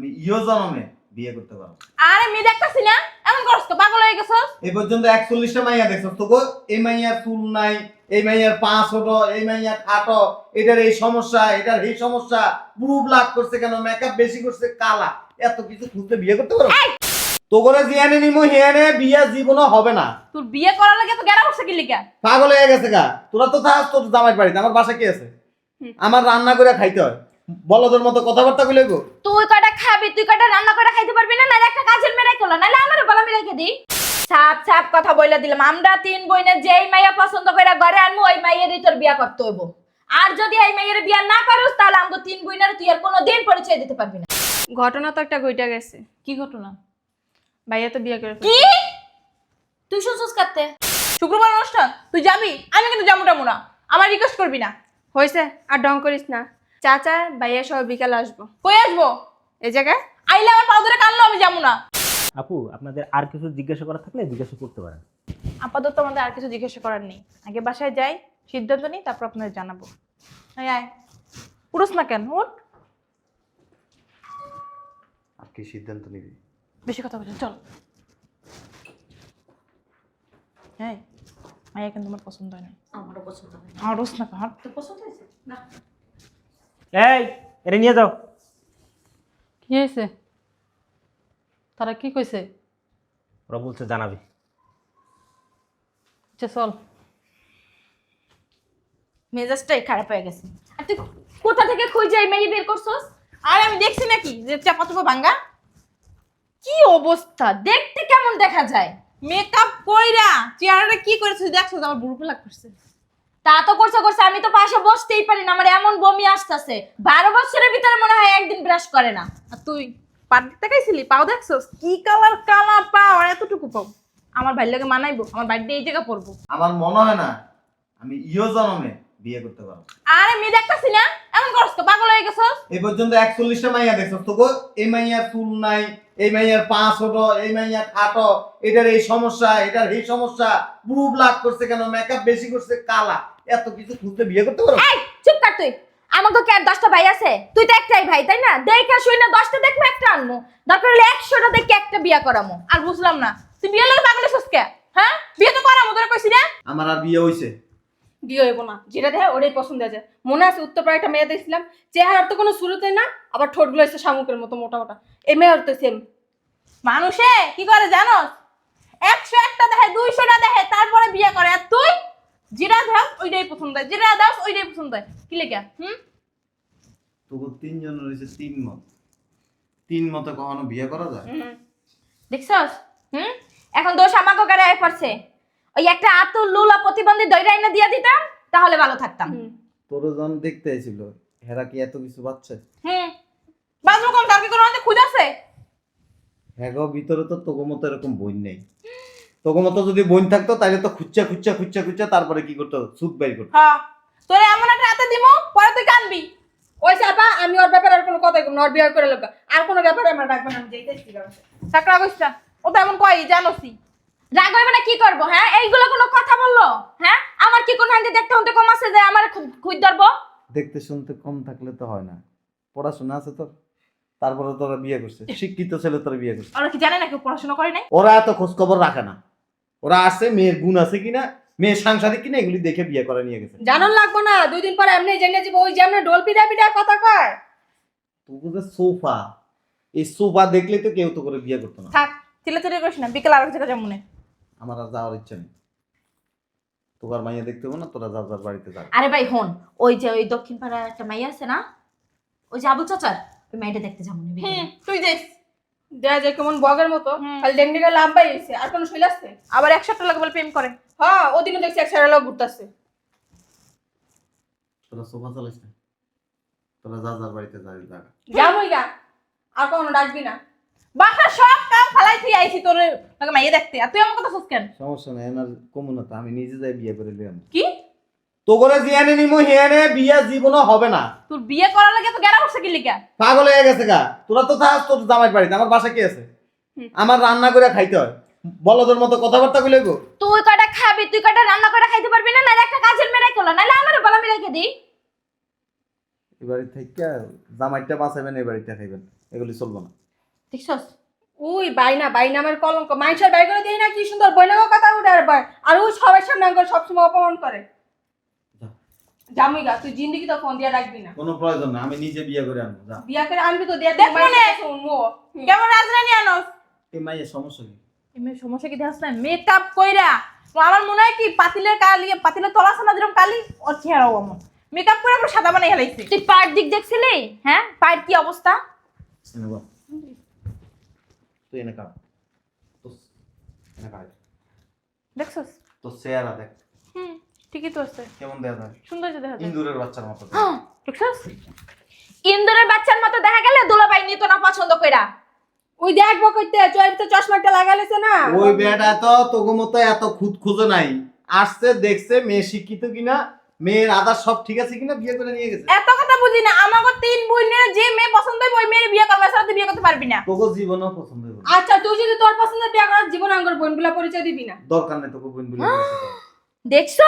আমি ইয় জনমে বিয়ে করতে পারব। আরে মেয়ে দেখতাছি না? এমন করছ তো পাগল হয়ে গেছস? এই পর্যন্ত একচল্লিশটা মাইয়া দেখছ তো গো এই মাইয়ার চুল নাই এই মাইয়ার পা ছোট এই মাইয়ার খাটো এটার এই সমস্যা এটার এই সমস্যা পুরো ব্লাক করছে কেন? মেকআপ বেশি করছে কালা। এত কিছু খুঁজতে বিয়ে করতে পারো তো করে জিয়ানে নিমো হিয়ানে বিয়ে জীবনও হবে না। তোর বিয়ে করার লাগে তো গেরা করছে কি লিগা? পাগল হয়ে গেছে গা। তোরা তো থাক তোর জামাই বাড়িতে। আমার বাসা কি আছে? আমার রান্না করে খাইতে হয়। বলদের মতো কথাবার্তা গুলো গো? তুই কয়টা খাবি? তুই কয়টা রান্না করে খাইতে পারবি? না নাহলে একটা কাজের মেরাই করল। নাহলে আমারও বলা মেরাইকে দিই সাপ সাপ কথা বইলা দিলাম। আমরা তিন বইনে যেই মাইয়া পছন্দ করে ঘরে আনব ওই মাইয়েরই তোর বিয়া করতে হইব। আর যদি এই মাইয়ের বিয়া না করস তাহলে আমাকে তিন বইনের তুই আর কোনো দিন পরিচয় দিতে পারবি না। ঘটনা তো একটা ঘইটা গেছে। কি ঘটনা? ভাইয়া তো বিয়ে করে কি? তুই শুনছিস কাটতে শুক্রবার অনুষ্ঠান তুই যাবি? আমি কিন্তু যাব টামু না। আমার রিকোয়েস্ট করবি না। হয়েছে আর ডং করিস না। চাচা ভাইয়া সহ বিকালে আসব। কই আসব? এই জায়গায়? আইলে আমার পাও ধরে কানলো আমি যাব না। আপু আপনাদের আর কিছু জিজ্ঞাসা করার থাকলে জিজ্ঞাসা করতে পারেন। আপাতত আমাদের আর কিছু জিজ্ঞাসা করার নেই। আগে বাসায় যাই সিদ্ধান্ত নিই তারপর আপনাদের জানাব। আয় আয়। পুরুষ না কেন? উঠ। আর কি সিদ্ধান্ত নিবি? বেশি কথা বলছেন চল। হ্যাঁ মাইয়া কিন্তু তোমার পছন্দ হয় না। আমারও পছন্দ হয় আমার রোজ না কার তোর পছন্দ হয়েছে? না। এই এটা নিয়ে যাও। কি হয়েছে? তারা কি কইছে? ওরা বলছে জানাবি। আচ্ছা চল। মেজাজটাই খারাপ হয়ে গেছে। আর তুই কোথা থেকে খুঁজে এই মেয়ে বের করছস? আর আমি দেখছি নাকি যে চাপা চুপা ভাঙ্গা? কি অবস্থা? দেখতে কেমন দেখা যায়? মেকআপ কইরা চেহারাটা কি করেছে দেখছ আমার বুড়ো লাগ করছে। তা তো করছে করছে। আমি তো পাশে বসতেই পারি না। আমার এমন বমি আসতেছে। বারো বছরের ভিতরে মনে হয় একদিন ব্রাশ করে না। আর তুই পাট পাও দেখছস? কি কালার কালা পাও? আর এতটুকু পাও? আমার ভাই লাগে মানাইবো। আমার বাড়িতে এই জায়গা পড়ব আমার মনে হয় না আমি ইয় জনমে বিয়ে করতে পারব। আরে মেয়ে দেখতাছি না? এমন করছ তো? পাগল হয়ে গেছস? এই পর্যন্ত একচল্লিশটা মাইয়া দেখছ তো গো এই মাইয়ার চুল নাই এই মাইয়ার পা ছোট এই মাইয়ার খাটো এটার এই সমস্যা এটার এই সমস্যা। পুরো ব্লাক করছে কেন? মেকআপ বেশি করছে কালা। এত কিছু খুঁজতে বিয়ে করতে পারো? এই চুপ কর তুই। আমাকে কি আর দশটা ভাই আছে? তুই তো একটাই ভাই তাই না? দেখে শুই না দশটা দেখব একটা আনব। দরকার হলে একশোটা দেখে একটা বিয়া করামো। আর বুঝলাম না। তুই বিয়ে লাগে পাগল হইছস কে? হ্যাঁ? বিয়ে তো করা মতো কইছি না? আমার আর বিয়ে হইছে। বিয়ে হইব না। যেটা দেখে ওটাই পছন্দ আছে মনে আছে উত্তরপাড়া একটা মেয়ে দেখছিলাম চেহারার তো কোনো শুরুতে না আবার ঠোঁটগুলো এসে শামুকের মতো মোটা মোটা। এই মেয়ের তো সেম মানুষে কি করে জানোস? একশো একটা দেখে দুইশোটা দেখে তারপরে বিয়ে করে। আর তুই যেটা দাস ওইটাই পছন্দ হয়। যেটা দাস ওইটাই পছন্দ হয়। কি লেগে? হুম? তবু তিনজন রয়েছে তিন মত। তিন মতে কখনো বিয়ে করা যায়? দেখছস? হুম? এখন দোষ আমাকে গাড়ি আয় পড়ছে? ওই একটা আতুল লুলা প্রতিবন্ধী দইরা এনে দিয়া দিতাম তাহলে ভালো থাকতাম। তোর জন দেখতে এসেছিল হেরা কি এত কিছু পাচ্ছে? হ্যাঁ। বাজু কম তার কি কোনো আমাদের খুঁজ আছে? হ্যাঁ গো, ভিতরে তো তোগো মতো এরকম বই নেই। তোগো মতো যদি বই থাকতো তাহলে তো খুচ্চা খুচ্চা খুচ্চা খুচ্চা তারপরে কি করতো সুদ বাই করতো হ্যাঁ। তোরে এমন একটা হাতে দিমো পরে তুই কানবি। ওই চাপা আমি ওর ব্যাপারে আর কোনো কথাই কম না ওর বিয়ে করে লোক আর কোনো ব্যাপারে আমার রাখবে না আমি যেতেছি চাকরা কইসটা ও তো এমন কয় জানোসি রাগ হইবে না কি করব হ্যাঁ? এইগুলো কোনো কথা বলল হ্যাঁ? আমার কি কোন হান্দি দেখতে হতে কম আছে যে আমার খুঁজ ধরবো? দেখতে শুনতে কম থাকলে তো হয় না। পড়াশোনা আছে তোর তারপরে তোরা বিয়ে করছে শিক্ষিত ছেলে তোরা বিয়ে করছে ওরা কি জানে না কেউ পড়াশোনা করে নাই? ওরা এত খোঁজ খবর রাখে না। ওরা আছে মেয়ের গুণ আছে কিনা মেয়ের সাংসারিক কিনা এগুলি দেখে বিয়ে করে নিয়ে গেছে। জানার লাগবো না দুই দিন পরে এমনি জেনে যাব ওই যেমন ডোল পিটা পিটা কথা কয়। তোকে সোফা এই সোফা দেখলে তো কেউ তো করে বিয়ে করতো না। থাক চিলে চিলে করিস না বিকেল আরেক জায়গা যেমন আমার আর যাওয়ার ইচ্ছা নেই। তোকার মাইয়া দেখতে হবে না তোরা যার যার বাড়িতে যাবে আরে ভাই হন ওই যে ওই দক্ষিণ পাড়ার একটা মাইয়া আছে না ওই যে আবু চাচার ওই মেয়েটা দেখতে যাব না হুম তুই যাইস দেয়া যায় কেমন বগের মতো। হুম। খালি লাভ বাই হয়েছে আর কোনো শৈল আসছে আবার এক সপ্তাহ লাগে বলে প্রেম করে। হ্যাঁ ওদিনও দেখছি এক সারা লোক ঘুরতেছে। তোরা সোফা না তোরা যার যার বাড়িতে যাবি জায়গা। যাবই গা আর কখনো ডাকবি না। বাসা সব কাম ফালাই তুই আইছি তোর লাগে মাইয়ে দেখতে। আর তুই আমার কথা শুস কেন? সমস্যা নেই এনার কমন তো আমি নিজে যাই বিয়ে করে লিয়াম কি? তো করে জিয়ানে নিমো হিয়ানে বিয়া জীবনও হবে না। তোর বিয়ে করার লাগে তো গেরা করছে কি লিগা? পাগল হয়ে গেছে গা। তোরা তো থাক তোর জামাই বাড়িতে আমার বাসা কি আছে? আমার রান্না করে খাইতে হয়। বলদের মতো কথাবার্তা গুলো গো তুই কয়টা খাবি তুই কয়টা রান্না করে খাইতে পারবি না? নাহলে একটা কাজের মেরাই করল নাহলে আমারও বলা মেরাইকে দিই এই বাড়ি থেকে জামাইটা বাঁচাবেন বাড়িতে খাইবেন। এগুলি চলবো না। দেখছস? ওই বাইনা বাইনা আমার কলঙ্ক। বাই করে দেই না কি সুন্দর বইনাগো কথা উঠে আর বয়। আর ওই সবার সামনে আমাকে সবসময় অপমান করে। জামুই গা তুই জিন্দিগি তো ফোন দিয়ে রাখবি না। কোনো প্রয়োজন না আমি নিজে বিয়ে করে আনব যা। বিয়া করে আনবি তো দিয়ে দেখ মনে। কেমন রাজরানী আনস? এই মাইয়ের সমস্যা কি? এমনি সমস্যা কি দেখাস না? মেকআপ কইরা। আমার মনে হয় কি পাতিলের কালি পাতিলের তলা যেরকম কালি ওর চেহারাও এমন মেকআপ করে পুরো সাদা বানাই হেলাইছে তুই পায়ের দিক দেখছিলি? হ্যাঁ পায়ের কি অবস্থা। তুই এনে তো এনে দেখছস? চেহারা দেখ। হুম ঠিকই তো আছে। কেমন দেয়া যায়? সুন্দর যে দেখা যায় ইন্দুরের বাচ্চার মতো। দেখছস? ইন্দুরের বাচ্চার মতো দেখা গেলে দুলাভাই নিত না পছন্দ কইরা। ওই দেখব কইতে চয়ের তো চশমাটা লাগাইছে না। ওই বেটা তো তোকে মতো এত খুদ খুঁজে নাই। আসছে দেখছে মেয়ে শিক্ষিত কিনা মেয়ের আদার সব ঠিক আছে কিনা বিয়ে করে নিয়ে গেছে? এত কথা বুঝি না আমাকে তিন বোনের যে মেয়ে পছন্দ হবে ওই মেয়ের বিয়ে করবে বিয়ে করতে পারবি না। তোকে জীবনও পছন্দ হবে। আচ্ছা তুই যদি তোর পছন্দের বিয়া করার জীবন আঙ্গর বোনগুলা পরিচয় দিবি না। দরকার নেই তোকে বোন বলে দেখছ?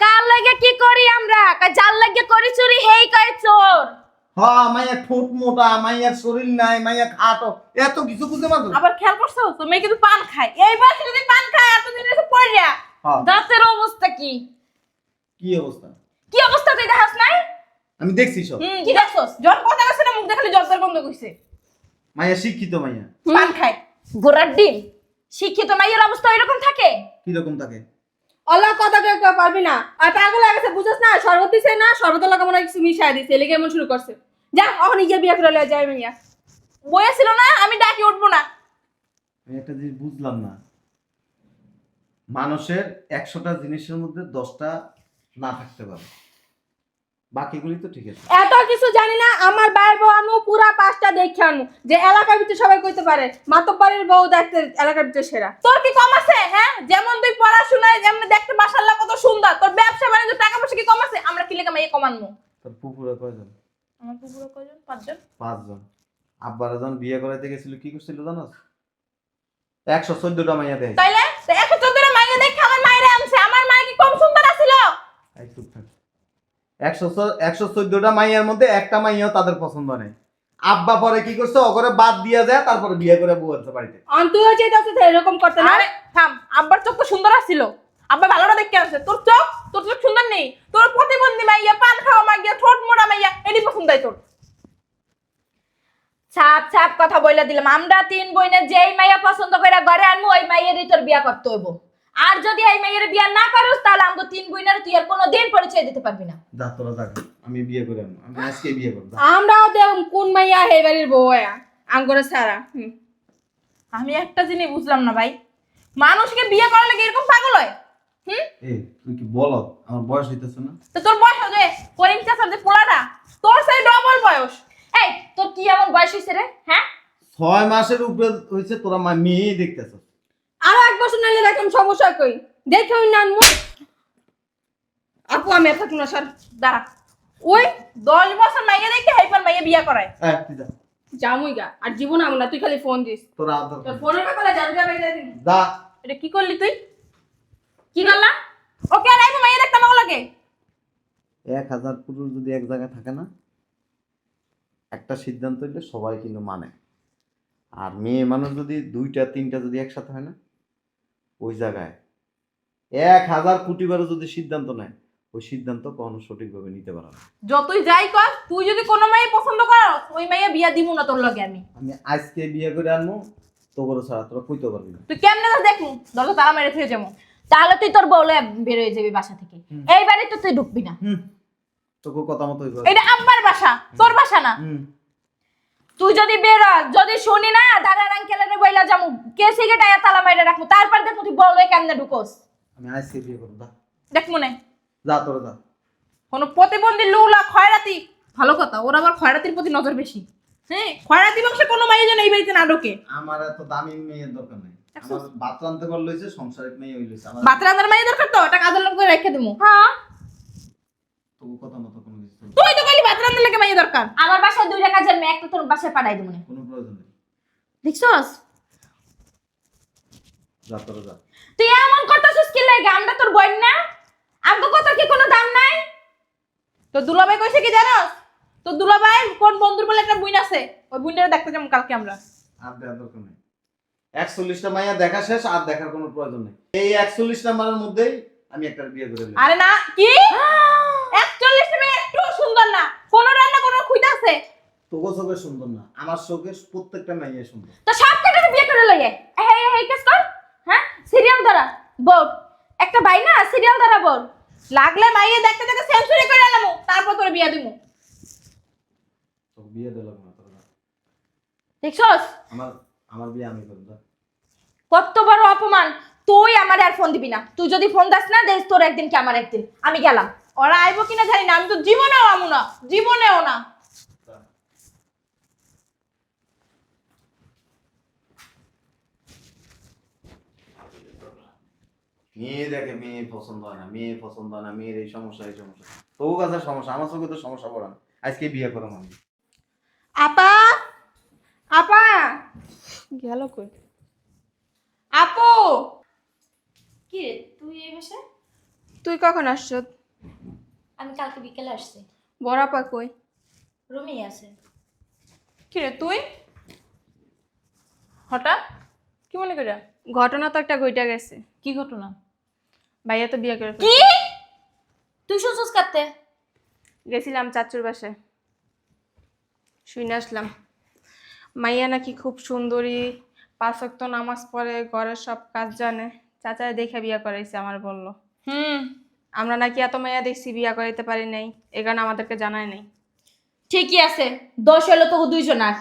কার লাগে কি করি আমরা? কা- যার লাগে করি চুরি হেই কয় চোর। হ্যাঁ মাইয়া ঠোঁট মোটা মাইয়ার শরীর নাই মাইয়া খাটো এত কিছু বুঝতে পারছ? আবার খেয়াল করছ? তো মেয়ে কিন্তু পান খায়। এই বয়সে যদি পান খায় এতদিন এসে পড়িয়া হ্যাঁ। দাঁতের অবস্থা কি? কি অবস্থা? কি অবস্থা তুই দেখাস নাই? আমি দেখছি সব। হুম কি দেখছস? জন কথা কইছে না মুখ দেখালে জব্দের গন্ধ কইছে। মাইয়া শিক্ষিত মাইয়া। পান খায়। ঘোড়ার ডিম। শিক্ষিত মাইয়ের অবস্থা এরকম থাকে? কীরকম থাকে? অল্লাহ কথা কেউ পারবি না। আর পাগল হয়ে গেছে বুঝছ না? শরবত দিছে না? শরবত লাগা মনে কিছু মিশাই দিছে। এলিগে এমন শুরু করছে? যা এখন নিজে বিয়া করে লয়ে যাই মাইয়া। বইয়া ছিল না? আমি ডাকি উঠবো না। আমি একটা জিনিস বুঝলাম না। মানুষের একশোটা জিনিসের মধ্যে দশটা না থাকতে পারে। বাকিগুলি তো ঠিক আছে। এত কিছু জানি না আমার বাইর বউ আনু পুরা পাঁচটা দেখে আনু যে এলাকার ভিতরে সবাই কইতে পারে বউ দেখতে এলাকার ভিতরে সেরা। তোর কি কম আছে হ্যাঁ? যেমন তুই পড়াশোনায় যেমন দেখতে মাশাআল্লাহ কত সুন্দর তোর ব্যবসা বাণিজ্য টাকা পয়সা কি কম আছে? আমরা কি মেয়ে কমানমু তোর পুকুরে কয়জন? আমার পুরো কয়জন? পাঁচজন। পাঁচজন। আব্বার যখন বিয়ে করাইতে গেছিল কি করছিল জানোস? একশো চোদ্দটা মাইয়া দেয় তাইলে? একশো চোদ্দটা মাইয়া দেখে আমার মায়ের আনছে। আমার মায়ের কি কম সুন্দর আছিল। একশো একশো চোদ্দটা মাইয়ার মধ্যে একটা মাইয়াও তাদের পছন্দ নেই। আব্বা পরে কি করছে? ওগরে বাদ দিয়া যায় তারপরে বিয়ে করে বউ আনছে বাড়িতে। অন্তুও চাইতেছে তো এরকম করতে না? আরে থাম আব্বার চোখ তো সুন্দর আছিল আব্বা ভালোটা দেখতে আনছে তোর চোখ তোর চোখ সুন্দর নেই। তোর প্রতিবন্ধী মাইয়া পান খাওয়া মাইয়া ঠোঁট মোড়া মাইয়া এটি পছন্দ হয় তোর। ছাপ ছাপ কথা বইলা দিলাম। আমরা তিন বইনে যেই মাইয়া পছন্দ করে ঘরে আনব ওই মাইয়েরই তোর বিয়া করতে হইব। আর যদি এই মাইয়ের বিয়া না করস তাহলে আমগো তিন বইনের তুই আর কোনো দিন পরিচয় দিতে পারবি না। যা তোরা যাক আমি বিয়ে করে আনব। আমি আজকে বিয়ে করব যা। আমরাও দেখ কোন মাইয়া হে বাড়ির বউ আয়া সারা আমি একটা জিনিস বুঝলাম না ভাই। মানুষকে বিয়ে করার লাগে এরকম পাগল হয়? হুম? এ তুই কি বল আমার বয়স হইতেছে না? তো তোর বয়স হবে করিম চাচার যে পোলাটা তোর সেই ডবল বয়স। এই তোর কি এমন বয়স হয়েছে রে হ্যাঁ? ছয় মাসের উপরে হয়েছে তোরা মা মেয়েই দেখতেছ আরও এক বছর নাইলে দেখুন সমস্যা কই? দেখে ওই নান আপু আমি না স্যার। দাঁড়া। ওই দশ বছর মাইয়া দেখে হাইপার মাইয়া বিয়ে করায়। হ্যাঁ জামুই গা। আর জীবন আমু না তুই খালি ফোন দিস। তোর ফোনের ব্যাপারে জানতে যা এটা কি করলি তুই? কি করলা? ওকে আর আইবো মাইয়া দেখতে আমাকে লাগে। এক হাজার পুরুষ যদি এক জায়গায় থাকে না একটা সিদ্ধান্ত হইলে সবাই কিন্তু মানে। আর মেয়ে মানুষ যদি দুইটা তিনটা যদি একসাথে হয় না ওই জায়গায়। এক হাজার কোটি বারো যদি সিদ্ধান্ত নেয় ওই সিদ্ধান্ত কখনো সঠিকভাবে নিতে পারে না। যতই যাই কর তুই যদি কোনো মাইয়া পছন্দ কর ওই মাইয়া বিয়া দিমু না তোর লগে আমি। আমি আজকে বিয়ে করে আনমু তো করে ছাড়া তোরা কইতে পারবি না। তুই কেমনে যা দেখমু দরজা তালা মেরে থেকে যাব। তাহলে তুই তোর বউলে বের হয়ে যাবি বাসা থেকে। এই বাড়ি তো তুই ঢুকবি না। হুম। তোকে কথা মতো এটা আব্বার বাসা তোর বাসা না? তুই যদি বের যদি শুনি না দাদার আঙ্কেলের বইলা যামু। কে সিগারেট আয়া তালা মাইরা রাখব? তারপর দেখো তুই বউলে কেমনে ঢুকোস? আমি আজকে বিয়ে করব যা। দেখ মনে। যা তোরা যা। কোনো প্রতিবন্ধী লুলা খয়রাতি? ভালো কথা ওর আবার খয়রাতির প্রতি নজর বেশি। হ্যাঁ খয়রাতি বংশে কোনো মাইয়া যেন এই বাড়িতে না ঢোকে। আমার এত দামি মেয়ের দরকার নেই। আমার বাত পারলে হয়েছে সংসারিক মেয়ে হইলেছে আমার বাতরান্দার মাইয়া দরকার তো এটা কাজের লোক রেখে দেবো। হ্যাঁ। তোকে কথা মতো কোনো। তুই তো খালি বাতরান্দার লাগে মাইয়া দরকার? আমার বাসায় দুইটা কাজের মেয়ে একটা তোর বাসায় পাঠাই দেবো না। কোনো প্রয়োজন নেই। দেখছস? যা তোরা যা। তুই এমন করতেছিস কি লাগে? আমরা তোর বোন না? আমগো কত কি কোনো দাম নাই? তো দুলাভাই কইছে কি জানোস? তো দুলাভাই কোন বন্ধুর বলে একটা বুইন আছে? ওই বুইনটা দেখতে যাব কালকে আমরা। আর দেওয়ার দরকার নেই। একচল্লিশটা মাইয়া দেখা শেষ আর দেখার কোনো প্রয়োজন নেই। এই একচল্লিশ নাম্বারের মধ্যেই আমি একটা বিয়ে করে নিলাম আরে না কি একচল্লিশ মেয়ে একটু সুন্দর না কোন রান্না আছে? তোকে চোখে সুন্দর না আমার চোখে প্রত্যেকটা মাইয়া সুন্দর। তো সব কেটে বিয়ে করে লইয়ে? এই এই কাজ কর। হ্যাঁ? সিরিয়াল দ্বারা বল। একটা বাই না সিরিয়াল দ্বারা বল। লাগলে মাইয়ে দেখতে দেখতে সেঞ্চুরি করে এলাম তারপর তোর বিয়া দিমু। তোকে বিয়ে দিলাম না তোর দেখছস? আমার আমার বিয়ে আমি করব কত বড় অপমান। তুই আমার আর ফোন দিবি না। তুই যদি ফোন দাস না দেখ তোর একদিন কি আমার একদিন। আমি গেলাম। ওরা আইবো কিনা জানি না আমি তো জীবনেও আমু না জীবনেও না। মেয়ে দেখে মেয়ে পছন্দ হয় না মেয়ে পছন্দ হয় না মেয়ের এই সমস্যা এই সমস্যা। তোর কাছে সমস্যা আমার চোখে তো সমস্যা পড়ে না। আজকে বিয়ে করো আমি। আপা! আপা! গেল কই? আপু! কি রে তুই এই বসে? তুই কখন আসছ? আমি কালকে বিকেলে আসছি। বড় আপা কই? রুমেই আছে। কি রে তুই? হঠাৎ? কি মনে করিয়া? ঘটনা তো একটা ঘইটা গেছে। কি ঘটনা? ভাইয়া তো বিয়ে করে কি। তুই শুনছিস কাটতে গেছিলাম চাচুর বাসায়। শুনে আসলাম। মাইয়া নাকি খুব সুন্দরী পাঁচক্ত নামাজ পড়ে ঘরের সব কাজ জানে। চাচায় দেখে বিয়ে করাইছে আমার বলল। হুম। আমরা নাকি এত মাইয়া দেখছি বিয়ে করাইতে পারি নাই। এ কারণে আমাদেরকে জানায় নাই। ঠিকই আছে দোষ হলো তবু তো দুইজনার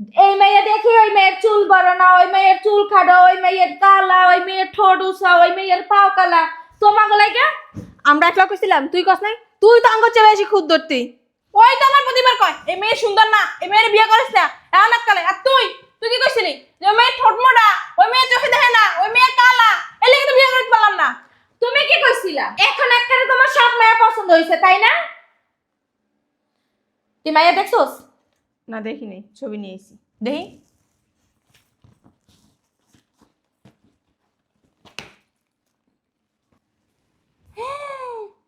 এই মেয়ে দেখি ওই মেয়ের চুল বড় না ওই মেয়ের চুল খাটো ওই মেয়ের কালা ওই মেয়ের ঠোঁট উষা ওই মেয়ের পাও কালা। তোমাকে লাগে? আমরা একলা কইছিলাম তুই কস নাই? তুই তো আঙ্গ চলে আসি খুদ ধরতি। ওই তো আমার প্রতিবার কয় এই মেয়ে সুন্দর না এই মেয়ের বিয়ে করিস না এমন কালে আর তুই তুই কি কইছিলি যে ওই মেয়ে ঠোঁট মোটা ওই মেয়ে চোখে দেখে না ওই মেয়ে কালা এই লেগে তো বিয়ে করতে পারলাম না। তুমি কি কইছিলা এখন একবারে তোমার সব মেয়ে পছন্দ হয়েছে তাই না? তুই মায়া দেখছোস? না দেখি নাই ছবি নিয়ে এসি দেখি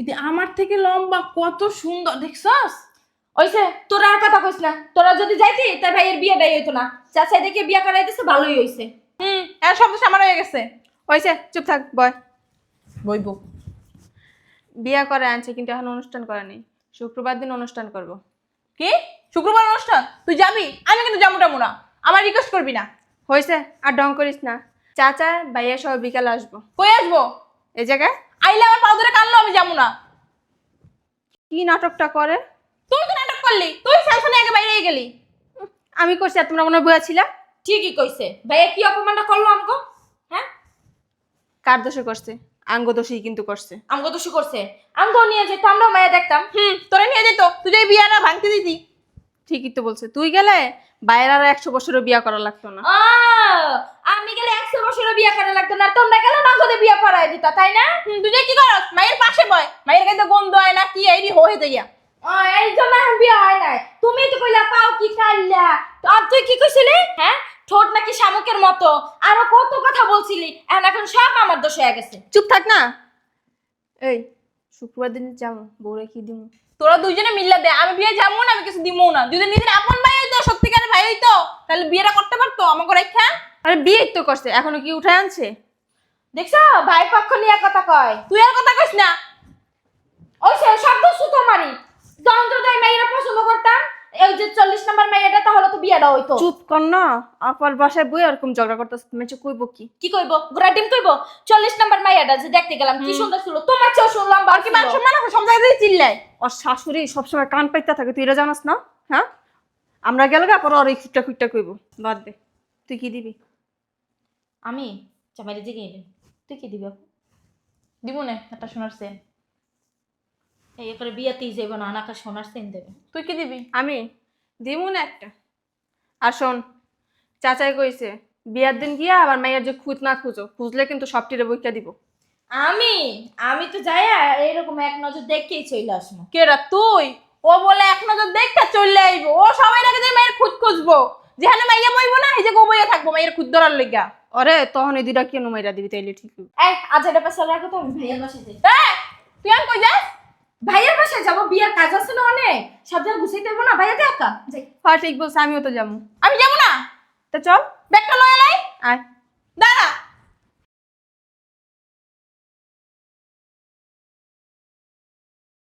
এতে আমার থেকে লম্বা কত সুন্দর দেখছস? ওইসে তোরা আর কথা কইস না। তোরা যদি যাইতি তাই ভাইয়ের বিয়েটাই হইতো না। চাচা দেখে বিয়ে করাইতেছে ভালোই হইছে। হুম এর শব্দ আমার হয়ে গেছে। ওইসে চুপ থাক বয়। বইব। বিয়ে করে আনছে কিন্তু এখন অনুষ্ঠান করে নেই। শুক্রবার দিন অনুষ্ঠান করব। কি? শুক্রবার অনুষ্ঠান তুই যাবি? আমি কিন্তু যাব টাবো না। আমার রিকোয়েস্ট করবি না। হয়েছে আর ডং করিস না। চাচা ভাইয়া সহ বিকালে আসব। কই আসব? এই জায়গায়? আইলে আমার পাও ধরে কানলো আমি যাব না। কি নাটকটা করে? তুই তো নাটক করলি তুই স্যামসনে আগে বাইরে গেলি। আমি করছি আর তোমরা মনে হয় বুয়া ছিলা? ঠিকই কইছে। ভাইয়া কি অপমানটা করল আমগো? হ্যাঁ? কার দোষে করছে? আঙ্গ দোষই কিন্তু করছে। আমগো তো করছে। আমগো নিয়ে যেত আমরাও মায়া দেখতাম। হুম। তোরে নিয়ে যেত তুই যে বিয়াটা ভাঙতে দিতি। ঠিকই তো বলছে। তুই গেলে বাইরের আর একশো বছরও বিয়া করা লাগতো না। ও আমি গেলে একশো বছরের বিয়ে করা লাগতো না তোমরা গেলে নগদে বিয়ে করাই দিতা তাই না? তুই যে কি করস? মায়ের পাশে বয়। মায়ের কাছে গন্ধ হয় না কি এইরি হয়ে যাইয়া এই জন্য বিয়ে হয় নাই। তুমি তো কইলা পাও কি কাল্লা আর তুই কি কইছিলি? হ্যাঁ? ঠোঁট নাকি শামুকের মতো। আরও কত কথা বলছিলি। এখন এখন সব আমার দোষ হয়ে গেছে। চুপ থাক না। এই শুক্রবার দিন যাব বউরে কি দিব তোরা দুজনে মিল্লা দে আমি বিয়ে যাব না আমি কিছু দিবো না। যদি নিজের আপন ভাই হইতো সত্যিকারের ভাই হইতো তাহলে বিয়েটা করতে পারতো? আমাকে রেখা আরে বিয়ে তো করছে এখনও কি উঠে আনছে? দেখছ? ভাই পক্ষ নিয়ে কথা কয়। তুই আর কথা কইস না। ওই সে সব সুতো তো যন্ত্র দেয় মেয়েরা পছন্দ করতাম এই যে চল্লিশ নম্বর মেয়েটা তাহলে তো বিয়েটা হইতো। চুপ কর না আপার বাসায় বই এরকম ঝগড়া করতেছে? তুমি চুপ কইব কি? কি কইবো? গোড়া ডিম কইবো? চল্লিশ নম্বর মেয়েটা যে দেখতে গেলাম কি সুন্দর ছিল। তোমার শুনলাম মান চিল্লায়। ওর শাশুড়ি সবসময় কান পাইতে থাকে তুই এটা জানাস না? হ্যাঁ? আমরা গেলে পর আর এই খুঁটটা খুঁটটা কইব। বাদ দে। তুই কি দিবি? আমি জেগে তুই কি দিবি আপু? দিব না একটা শোনার সেন। এই করে বিয়াতেই যাইব না আনাকা সোনার সেন দেবে। তুই কি দিবি? আমি দিমু না একটা। আর শোন চাচাই কইছে বিয়ার দিন গিয়া আবার মাইয়ার যে খুঁজ না খুঁজো খুঁজলে কিন্তু সবটিরে বইকা দিব। আমি? আমি তো যাই এরকম এক নজর দেখেই চলে আসব। কেরা তুই? ও বলে এক নজর দেখতে চলে আইবো। ও সবাই আগে যে মায়ের খুঁজ খুঁজবো। যেখানে মাইয়া বইবো না এই যে গোবইয়া থাকব মায়ের খুঁজ ধরার লেগা ওরে তখন এই দুইটা কেন মাইরা দিবি তাইলে ঠিক। এই আজ এটা পেছাল রাখো তো ভাইয়ার বাসায় তুই আর কই যাস? ভাইয়ের বাসায় যাব বিয়ের কাজ আছে না অনেক? সব জায়গা গুছিয়ে দেবো না? ভাইয়া দেখ একা। যাই। হ্যাঁ ঠিক বলছে আমিও তো যাব। আমি যাব না? তা চল। ব্যাগটা লয়ে লাই আয়।